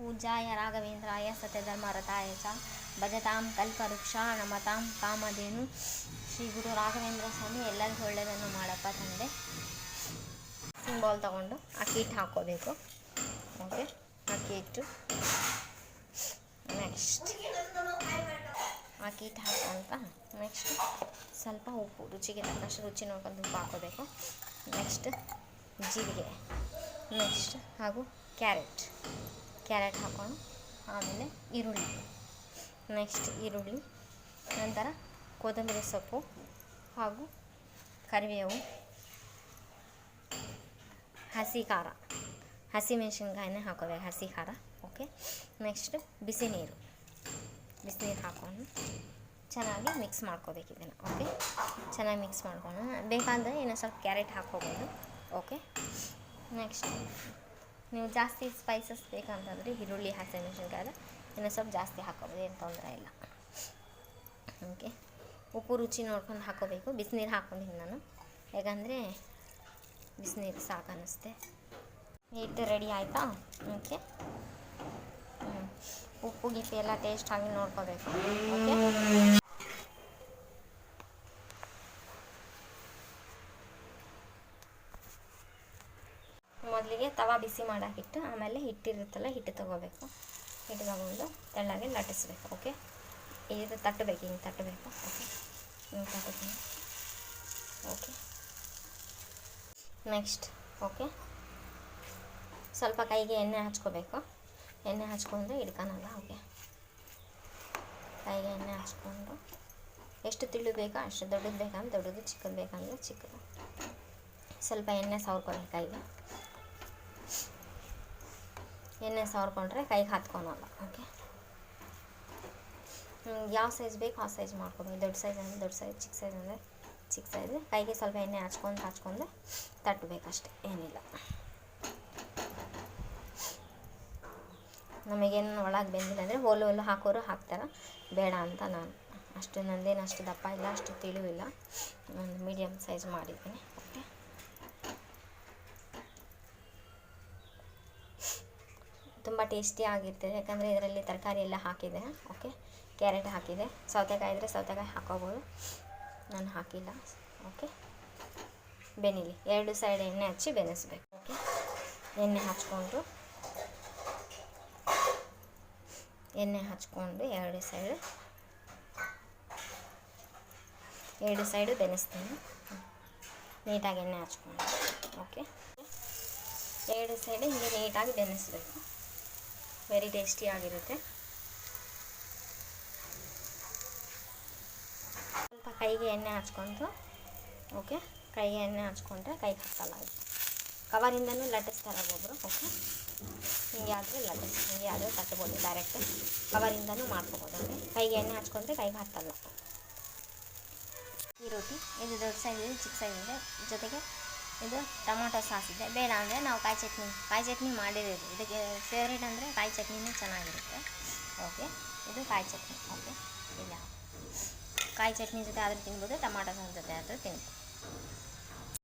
ಪೂಜ್ಯಾಯ ರಾಘವೇಂದ್ರಾಯ ಸತ್ಯಧರ್ಮರತಾಯ ಚ ಭಜತಾಂ ಕಲ್ಪವೃಕ್ಷಾಣ ನಮತಾಂ ಕಾಮಧೇನು. ಶ್ರೀ ಗುರು ರಾಘವೇಂದ್ರ ಸ್ವಾಮಿ, ಎಲ್ಲರಿಗೂ ಒಳ್ಳೆಯದನ್ನು ಮಾಡಪ್ಪ ತಂದೆ. ಸಿಂಬಾಲ್ ತಗೊಂಡು ಅಕ್ಕಿ ಹಿಟ್ಟು ಹಾಕ್ಕೋಬೇಕು ಓಕೆ ಅಕ್ಕಿ ಹಿಟ್ಟು ನೆಕ್ಸ್ಟ್ ಅಕ್ಕಿ ಹಿಟ್ಟು ಹಾಕೊಂತ ನೆಕ್ಸ್ಟ್ ಸ್ವಲ್ಪ ಉಪ್ಪು, ರುಚಿಗೆ ತಕ್ಕಷ್ಟು ರುಚಿ ನೋಡ್ಕೊಂಡು ಉಪ್ಪು ಹಾಕೋಬೇಕು. ನೆಕ್ಸ್ಟ್ ಜೀರಿಗೆ. ನೆಕ್ಸ್ಟ್ ಹಾಗೂ ಕ್ಯಾರೆಟ್. ಕ್ಯಾರೆಟ್ ಹಾಕೊಂಡು ಆಮೇಲೆ ಈರುಳ್ಳಿ. ನೆಕ್ಸ್ಟ್ ಈರುಳ್ಳಿ. ನಂತರ ಕೊತ್ತಂಬರಿ ಸೊಪ್ಪು ಹಾಗೂ ಕರಿಬೇವು. ಹಸಿ ಖಾರ. ಹಸಿ ಮೆಣಸಿನ್ಕಾಯಿನೇ ಹಾಕೋಬೇಕು ಹಸಿ ಖಾರ. ಓಕೆ ನೆಕ್ಸ್ಟ್ ಬಿಸಿ ನೀರು ಬಿಸಿನೀರು ಹಾಕೊಂಡು ಚೆನ್ನಾಗಿ ಮಿಕ್ಸ್ ಮಾಡ್ಕೋಬೇಕು ಇದನ್ನು. ಓಕೆ ಚೆನ್ನಾಗಿ ಮಿಕ್ಸ್ ಮಾಡ್ಕೊಂಡು ಬೇಕಾದರೆ ಇನ್ನೂ ಸ್ವಲ್ಪ ಕ್ಯಾರೆಟ್ ಹಾಕ್ಕೋಬೋದು. ಓಕೆ ನೆಕ್ಸ್ಟ್ ನೀವು ಜಾಸ್ತಿ ಸ್ಪೈಸಸ್ ಬೇಕಂತಂದರೆ ಈರುಳ್ಳಿ ಹಸಿಮೆಣಸಿನ್ಕಾಯಿ ಇನ್ನೂ ಸ್ವಲ್ಪ ಜಾಸ್ತಿ ಹಾಕೋಬೋದು ಏನು ತೊಂದರೆ ಇಲ್ಲ. ಓಕೆ ಉಪ್ಪು ರುಚಿ ನೋಡ್ಕೊಂಡು ಹಾಕೋಬೇಕು. ಬಿಸಿನೀರು ಹಾಕೊಂಡಿದ್ದೀನಿ ನಾನು. ಯಾಕಂದರೆ ಬಿಸಿನೀರು ಸಾಕು ಅನ್ನಿಸ್ತೆ ಹಿಟ್ಟು ರೆಡಿ ಆಯಿತಾ ಓಕೆ ಉಪ್ಪು, ಗಿಪ್ಪು ಎಲ್ಲ ಟೇಸ್ಟ್ ಆಗಿ ನೋಡ್ಕೋಬೇಕು. ಓಕೆ ಮೊದಲಿಗೆ ತವಾ ಬಿಸಿ ಮಾಡೋಕ್ಕಿಟ್ಟು ಆಮೇಲೆ ಹಿಟ್ಟಿರುತ್ತಲ್ಲ ಹಿಟ್ಟು ತೊಗೋಬೇಕು. ಹಿಟ್ಟು ತಗೊಂಡು ತೆಳ್ಳಗೆ ಲಟ್ಟಿಸ್ಬೇಕು, ಓಕೆ? ಇದು ತಟ್ಟಬೇಕು, ಹಿಂಗೆ ತಟ್ಟಬೇಕು, ಓಕೆ? ಹಿಂಗೆ ತಟ್ಟಬೇಕು ಓಕೆ? Next, okay? ಸ್ವಲ್ಪ ಕೈಗೆ ಎಣ್ಣೆ ಹಚ್ಕೋಬೇಕು. ಎಣ್ಣೆ ಹಚ್ಕೊಂಡು ಹಿಡ್ಕೊಳಲ್ಲ ಓಕೆ? ಕೈಗೆ ಎಣ್ಣೆ ಹಚ್ಕೊಂಡು. ಎಷ್ಟು ತಿಳು ಬೇಕೋ? ಅಷ್ಟು ದೊಡ್ಡದು ಬೇಕಂದ್ರೆ ದೊಡ್ಡದು ಚಿಕ್ಕದು ಬೇಕಂದ್ರೆ ಚಿಕ್ಕದು. ಸ್ವಲ್ಪ ಎಣ್ಣೆ ಸವರ್ಕೊಳ್ಳಿ ಕೈಗೆ. ಎಣ್ಣೆ ಸವರ್ಕೊಂಡ್ರೆ ಕೈಗೆ ಹತ್ಕೊಳಲ್ಲ ಓಕೆ ಯಾವ ಸೈಜ್ ಬೇಕು ಆ ಸೈಜ್ ಮಾಡ್ಕೊಬೇಕು ದೊಡ್ಡ ಸೈಜ್ ಅಂದರೆ ದೊಡ್ಡ ಸೈಜ್ ಚಿಕ್ಕ ಸೈಜ್ ಅಂದರೆ ಚಿಕ್ಕ ಸೈಜ್ ಕೈಗೆ ಸ್ವಲ್ಪ ಎಣ್ಣೆ ಹಚ್ಕೊಂಡು ಹಚ್ಕೊಂಡು ತಟ್ಟಬೇಕಷ್ಟೆ ಏನಿಲ್ಲ. ನಮಗೇನು ಒಳಗೆ ಬೆಂದಿಲ್ಲ ಅಂದರೆ ಹೋಲು ಹೋಲು ಹಾಕೋರು ಹಾಕ್ತಾರೆ. ಬೇಡ ಅಂತ ನಾನು ಅಷ್ಟು ನಂದೇನು ಅಷ್ಟು ದಪ್ಪ ಇಲ್ಲ, ಅಷ್ಟು ತಿಳಿವಿಲ್ಲ. ಒಂದು ಮೀಡಿಯಮ್ ಸೈಜ್ ಮಾಡಿದ್ದೀನಿ ತುಂಬ ಟೇಸ್ಟಿ ಆಗಿರ್ತದೆ. ಯಾಕಂದರೆ ಇದರಲ್ಲಿ ತರಕಾರಿ ಎಲ್ಲ ಹಾಕಿದೆ. ಓಕೆ ಕ್ಯಾರೆಟ್ ಹಾಕಿದೆ. ಸೌತೆಕಾಯಿ ಇದ್ದರೆ ಸೌತೆಕಾಯಿ ಹಾಕೋಬೋದು. ನಾನು ಹಾಕಿಲ್ಲ. ಓಕೆ ಬೆನಿಲಿ ಎರಡು ಸೈಡ್ ಎಣ್ಣೆ ಹಚ್ಚಿ ಬೆನೆಸ್ಬೇಕು ಓಕೆ ಎಣ್ಣೆ ಹಚ್ಕೊಂಡು ಎಣ್ಣೆ ಹಚ್ಕೊಂಡು ಎರಡು ಸೈಡು ಎರಡು ಸೈಡು ಬೆನೆಸ್ತೀನಿ ನೀಟಾಗಿ ಎಣ್ಣೆ ಹಚ್ಕೊಂಡು. ಓಕೆ ಎರಡು ಸೈಡು ಹೀಗೆ ನೀಟಾಗಿ ಬೆನೆಸ್ಬೇಕು ವೆರಿ ಟೇಸ್ಟಿ ಆಗಿರುತ್ತೆ. ಸ್ವಲ್ಪ ಕೈಗೆ ಎಣ್ಣೆ ಹಚ್ಕೊಂಡು ಓಕೆ ಕೈಗೆ ಎಣ್ಣೆ ಹಚ್ಕೊಂಡ್ರೆ ಕೈ ಹತ್ತಲ್ಲ ಇದು ಕವರಿಂದನೂ ಲಟ್ಟಿಸ್ತಾರೆ ಒಬ್ಬೊಬ್ಬರು ಓಕೆ ಹಿಂಗೆ ಆದರೆ ಲಟ್ಟಿಸ್, ಹಿಂಗೆ ಆದರೆ ತಟ್ಬೋದು ಡೈರೆಕ್ಟ್ ಕವರಿಂದನೂ ಮಾಡ್ಕೋಬೋದು ಓಕೆ ಕೈಗೆ ಎಣ್ಣೆ ಹಚ್ಕೊಂಡ್ರೆ ಕೈಗೆ ಹತ್ತಲ್ಲ. ಈ ರೊಟ್ಟಿ ಇದು ದೊಡ್ಡ ಸೈಜ್ ಚಿಕ್ಕ ಸೈಜ್ ಇದೆ. ಜೊತೆಗೆ ಇದು ಟೊಮೊಟೊ ಸಾಸ್ ಇದೆ. ಬೇಡ ಅಂದರೆ ನಾವು ಕಾಯಿ ಚಟ್ನಿ ಕಾಯಿ ಚಟ್ನಿ ಮಾಡಿರೋದು. ಇದಕ್ಕೆ ಫೇವ್ರೇಟ್ ಅಂದರೆ ಕಾಯಿ ಚಟ್ನಿನೂ ಚೆನ್ನಾಗಿರುತ್ತೆ. ಓಕೆ ಇದು ಕಾಯಿ ಚಟ್ನಿ. ಓಕೆ ಇಲ್ಲ. ಕಾಯಿ ಚಟ್ನಿ ಜೊತೆ ಆದರೂ ತಿನ್ಬೋದು, ಟೊಮಾಟೊ ಸಾಸ್ ಜೊತೆ ಆದರೂ ತಿನ್ಬೋದು.